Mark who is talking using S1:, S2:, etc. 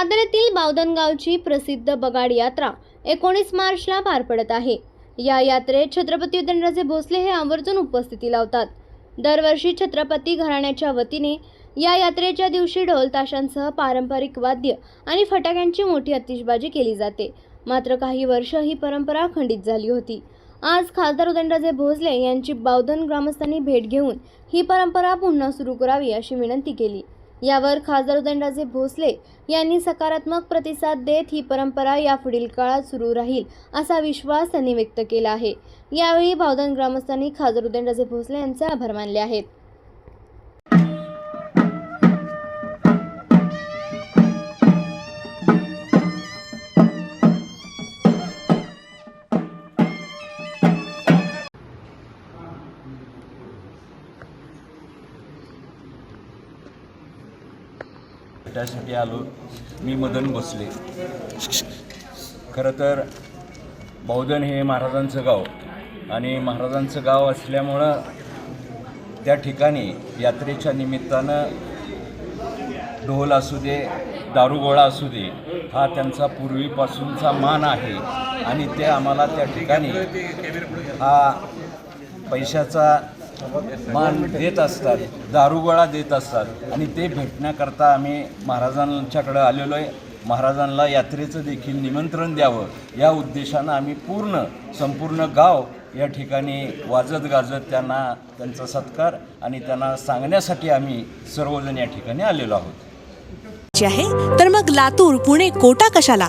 S1: साताऱ्यातील बावधनगावची प्रसिद्ध बगाड यात्रा एकोणीस मार्चला पार पडत आहे. या यात्रेत छत्रपती उदयनराजे भोसले हे आवर्जून उपस्थिती लावतात. दरवर्षी छत्रपती घराण्याच्या वतीने या यात्रेच्या दिवशी ढोलताशांसह पारंपरिक वाद्य आणि फटाक्यांची मोठी आतिषबाजी केली जाते. मात्र काही वर्ष ही परंपरा खंडित झाली होती. आज खासदार उदयनराजे भोसले यांची बावधन ग्रामस्थांनी भेट घेऊन ही परंपरा पुन्हा सुरू करावी अशी विनंती केली. यावर खासदार उदयनराजे भोसले यांनी सकारात्मक प्रतिसाद देत ही परंपरा यापुढील काळात सुरू राहील असा विश्वास त्यांनी व्यक्त केला आहे. यावेळी भावधन ग्रामस्थांनी खासदार उदयनराजे भोसले यांचे आभार मानले आहेत.
S2: भेटायसाठी आलो. मी मदन भोसले. खरं तर बौद्धन हे महाराजांचं गाव आणि महाराजांचं गाव असल्यामुळं त्या ठिकाणी यात्रेच्या निमित्तानं ढोल असू दे दारुगोळा असू दे हा त्यांचा पूर्वीपासूनचा मान आहे आणि ते आम्हाला त्या ठिकाणी हा पैशाचा मान देत असतात दारुगोळा देत असतात. आणि ते भेटण्याकरता आम्ही महाराजांच्याकडं आलेलो आहे महाराजांना यात्रेचं देखील निमंत्रण द्यावं. या उद्देशानं आम्ही पूर्ण संपूर्ण गाव या ठिकाणी वाजत गाजत त्यांना त्यांचा सत्कार आणि त्यांना सांगण्यासाठी आम्ही सर्वजण या ठिकाणी आलेलो आहोत.
S3: आहे तर मग लातूर पुणे कोटा कशाला?